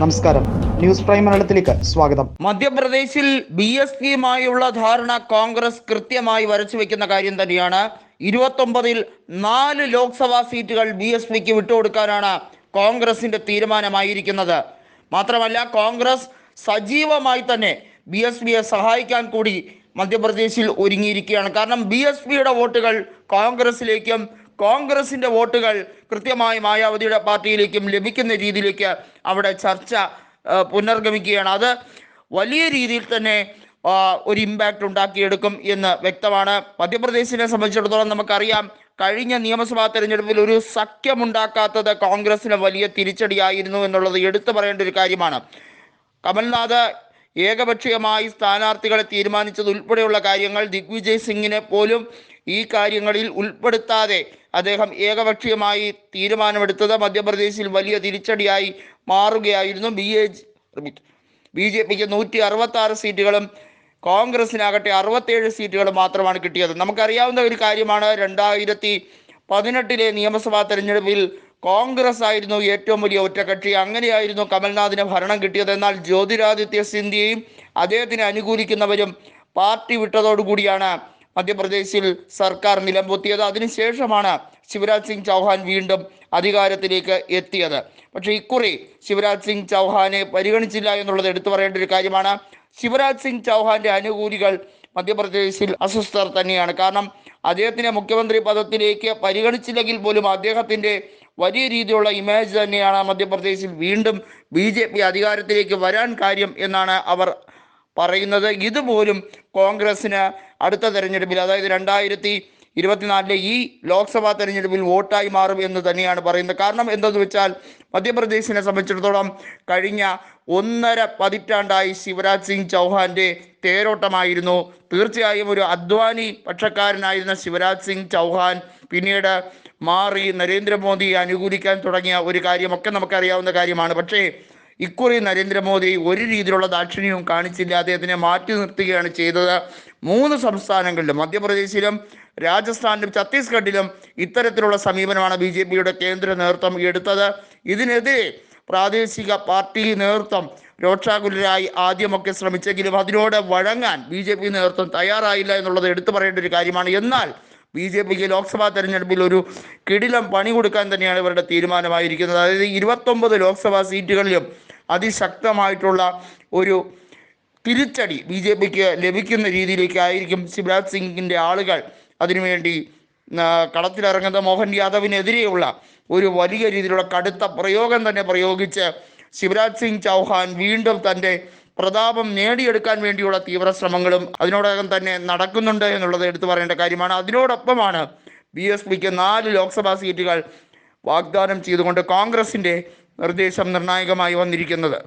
നമസ്കാരം. News prime മലയാളത്തിലേക്ക് സ്വാഗതം. മധ്യപ്രദേശിൽ ബി എസ് പിയുമായുള്ള ധാരണ കോൺഗ്രസ് കൃത്യമായി വരച്ചു വെക്കുന്ന കാര്യം തന്നെയാണ്. ഇരുപത്തൊമ്പതിൽ നാല് ലോക്സഭാ സീറ്റുകൾ ബി എസ് പിക്ക് വിട്ടുകൊടുക്കാനാണ് കോൺഗ്രസിന്റെ തീരുമാനമായിരിക്കുന്നത്. മാത്രമല്ല കോൺഗ്രസ് സജീവമായി തന്നെ ബി എസ് പിയെ സഹായിക്കാൻ കൂടി മധ്യപ്രദേശിൽ ഒരുങ്ങിയിരിക്കുകയാണ്. കാരണം ബി എസ് പിയുടെ വോട്ടുകൾ കോൺഗ്രസിലേക്കും കോൺഗ്രസിന്റെ വോട്ടുകൾ കൃത്യമായി മായാവതിയുടെ പാർട്ടിയിലേക്കും ലഭിക്കുന്ന രീതിയിലേക്ക് അവിടെ ചർച്ച പുനർഗമിക്കുകയാണ്. അത് വലിയ രീതിയിൽ തന്നെ ഒരു ഇമ്പാക്റ്റ് ഉണ്ടാക്കിയെടുക്കും എന്ന് വ്യക്തമാണ്. മധ്യപ്രദേശിനെ സംബന്ധിച്ചിടത്തോളം നമുക്കറിയാം കഴിഞ്ഞ നിയമസഭാ തെരഞ്ഞെടുപ്പിൽ ഒരു സഖ്യമുണ്ടാക്കാത്തത് കോൺഗ്രസിന് വലിയ തിരിച്ചടിയായിരുന്നു എന്നുള്ളത് എടുത്തു പറയേണ്ട ഒരു കാര്യമാണ്. കമൽനാഥ് ഏകപക്ഷീയമായി സ്ഥാനാർത്ഥികളെ തീരുമാനിച്ചത് ഉൾപ്പെടെയുള്ള കാര്യങ്ങൾ ദിഗ്വിജയ് സിംഗിനെ പോലും ഈ കാര്യങ്ങളിൽ ഉൾപ്പെടുത്താതെ അദ്ദേഹം ഏകപക്ഷീയമായി തീരുമാനമെടുത്തത് മധ്യപ്രദേശിൽ വലിയ തിരിച്ചടിയായി മാറുകയായിരുന്നു ബി എ ബി ജെ പിക്ക് നൂറ്റി അറുപത്തി ആറ് സീറ്റുകളും കോൺഗ്രസിനാകട്ടെ അറുപത്തേഴ് സീറ്റുകൾ മാത്രമാണ് കിട്ടിയത്. നമുക്കറിയാവുന്ന ഒരു കാര്യമാണ് രണ്ടായിരത്തി പതിനെട്ടിലെ നിയമസഭാ തെരഞ്ഞെടുപ്പിൽ കോൺഗ്രസ് ആയിരുന്നു ഏറ്റവും വലിയ ഒറ്റകക്ഷി. അങ്ങനെയായിരുന്നു കമൽനാഥിന് ഭരണം കിട്ടിയത്. എന്നാൽ ജ്യോതിരാദിത്യ സിന്ധ്യയും അദ്ദേഹത്തിനെ അനുകൂലിക്കുന്നവരും പാർട്ടി വിട്ടതോടുകൂടിയാണ് മധ്യപ്രദേശിൽ സർക്കാർ നിലംപൊത്തിയത്. അതിനുശേഷമാണ് ശിവരാജ് സിംഗ് ചൗഹാൻ വീണ്ടും അധികാരത്തിലേക്ക് എത്തിയത്. പക്ഷേ ഇക്കുറി ശിവരാജ് സിംഗ് ചൗഹാനെ പരിഗണിച്ചില്ല എന്നുള്ളത് എടുത്തു പറയേണ്ട ഒരു കാര്യമാണ്. ശിവരാജ് സിംഗ് ചൗഹാന്റെ അനുകൂലികൾ മധ്യപ്രദേശിൽ അസ്വസ്ഥർ തന്നെയാണ്. കാരണം അദ്ദേഹത്തിന്റെ മുഖ്യമന്ത്രി പദത്തിലേക്ക് പരിഗണിച്ചില്ലെങ്കിൽ പോലും അദ്ദേഹത്തിന്റെ വലിയ രീതിയിലുള്ള ഇമേജ് തന്നെയാണ് മധ്യപ്രദേശിൽ വീണ്ടും ബി ജെ പി അധികാരത്തിലേക്ക് വരാൻ കാര്യം എന്നാണ് അവർ പറയുന്നത് ഇതുപോലും കോൺഗ്രസിന് അടുത്ത തെരഞ്ഞെടുപ്പിൽ അതായത് രണ്ടായിരത്തി ഇരുപത്തിനാലിലെ ഈ ലോക്സഭാ തെരഞ്ഞെടുപ്പിൽ വോട്ടായി മാറും എന്ന് തന്നെയാണ് പറയുന്നത്. കാരണം എന്തെന്ന് വെച്ചാൽ മധ്യപ്രദേശിനെ സംബന്ധിച്ചിടത്തോളം കഴിഞ്ഞ ഒന്നര പതിറ്റാണ്ടായി ശിവരാജ് സിംഗ് ചൗഹാന്റെ തേരോട്ടമായിരുന്നു. തീർച്ചയായും ഒരു അദ്വാനി പക്ഷക്കാരനായിരുന്ന ശിവരാജ് സിംഗ് ചൗഹാൻ പിന്നീട് മാറി നരേന്ദ്രമോദിയെ അനുകൂലിക്കാൻ തുടങ്ങിയ ഒരു കാര്യമൊക്കെ നമുക്കറിയാവുന്ന കാര്യമാണ്. പക്ഷേ ഇക്കുറി നരേന്ദ്രമോദി ഒരു രീതിയിലുള്ള ദാക്ഷിണ്യവും കാണിച്ചില്ല. അദ്ദേഹത്തിനെ മാറ്റി നിർത്തുകയാണ് ചെയ്തത്. മൂന്ന് സംസ്ഥാനങ്ങളിലും മധ്യപ്രദേശിലും രാജസ്ഥാനിലും ഛത്തീസ്ഗഡിലും ഇത്തരത്തിലുള്ള സമീപനമാണ് ബി ജെ പിയുടെ കേന്ദ്ര നേതൃത്വം എടുത്തത്. ഇതിനെതിരെ പ്രാദേശിക പാർട്ടി നേതൃത്വം രോക്ഷാകുലരായി ആദ്യമൊക്കെ ശ്രമിച്ചെങ്കിലും അതിനോട് വഴങ്ങാൻ ബി ജെ പി നേതൃത്വം തയ്യാറായില്ല എന്നുള്ളത് എടുത്തു പറയേണ്ട ഒരു കാര്യമാണ്. എന്നാൽ ബി ജെ പിക്ക് ലോക്സഭാ തെരഞ്ഞെടുപ്പിൽ ഒരു കിടിലം പണി കൊടുക്കാൻ തന്നെയാണ് ഇവരുടെ തീരുമാനമായിരിക്കുന്നത്. അതായത് ഇരുപത്തൊമ്പത് ലോക്സഭാ സീറ്റുകളിലും അതിശക്തമായിട്ടുള്ള ഒരു തിരിച്ചടി ബി ജെ പിക്ക് ലഭിക്കുന്ന രീതിയിലേക്കായിരിക്കും ശിവരാജ് സിംഗിന്റെ ആളുകൾ അതിനുവേണ്ടി കളത്തിലിറങ്ങുന്ന മോഹൻ യാദവിനെതിരെയുള്ള ഒരു വലിയ രീതിയിലുള്ള കടുത്ത പ്രയോഗം തന്നെ പ്രയോഗിച്ച് ശിവരാജ് സിംഗ് ചൗഹാൻ വീണ്ടും തന്റെ പ്രതാപം നേടിയെടുക്കാൻ വേണ്ടിയുള്ള തീവ്ര ശ്രമങ്ങളും അതിനോടകം തന്നെ നടക്കുന്നുണ്ട് എന്നുള്ളത് എടുത്തു പറയേണ്ട കാര്യമാണ്. അതിനോടൊപ്പമാണ് ബി എസ് പിക്ക് നാല് ലോക്സഭാ സീറ്റുകൾ വാഗ്ദാനം ചെയ്തുകൊണ്ട് കോൺഗ്രസിന്റെ നിർദ്ദേശം നിർണായകമായി വന്നിരിക്കുന്നത്.